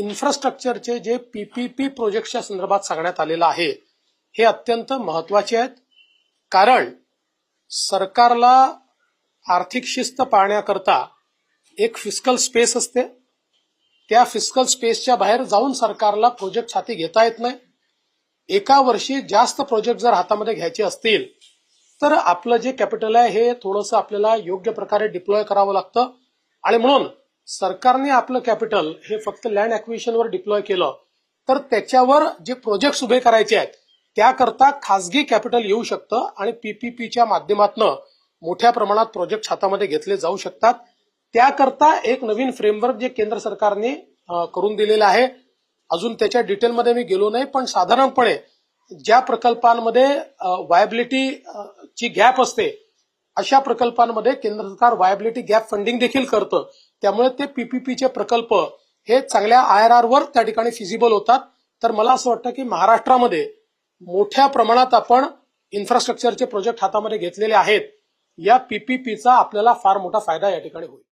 इन्फ्रास्ट्रक्चरचे जे पीपीपी प्रोजेक्टच्या संदर्भात सांगण्यात आलेलं आहे हे अत्यंत महत्त्वाचे आहेत. कारण सरकारला आर्थिक शिस्त पाळण्याकरता एक फिस्कल स्पेस असते. त्या फिस्कल स्पेसच्या बाहेर जाऊन सरकारला प्रोजेक्ट हाती घेता येत नाही. एका वर्षी जास्त प्रोजेक्ट जर हातामध्ये घ्यायचे असतील तर आपलं जे कॅपिटल आहे हे थोडंसं आपल्याला योग्य प्रकारे डिप्लॉय करावं लागतं. आणि म्हणून सरकारने आपलं कॅपिटल हे फक्त लँड ऍक्विजिशनवर डिप्लॉय केलं तर त्याच्यावर जे प्रोजेक्ट उभे करायचे आहेत त्याकरता खासगी कॅपिटल येऊ शकतं आणि पीपीपीच्या माध्यमातून मोठ्या प्रमाणात प्रोजेक्ट हातामध्ये घेतले जाऊ शकतात. त्याकरता एक नवीन फ्रेमवर्क जे केंद्र सरकारने करून दिलेलं आहे. अजून त्याच्या डिटेलमध्ये मी गेलो नाही पण साधारणपणे ज्या प्रकल्पांमध्ये वायबिलिटी ची गॅप असते अशा प्रकल्पांमध्ये केंद्र सरकार वायबिलिटी गॅप फंडिंग देखील करतं. त्यामुळे ते पीपीपीचे प्रकल्प हे चांगल्या आय आर वर त्या ठिकाणी फिजिबल होतात. तर मला असं वाटतं की महाराष्ट्रामध्ये मोठ्या प्रमाणात आपण इन्फ्रास्ट्रक्चरचे प्रोजेक्ट हातामध्ये घेतलेले आहेत. या पीपीपीचा आपल्याला फार मोठा फायदा या ठिकाणी होईल.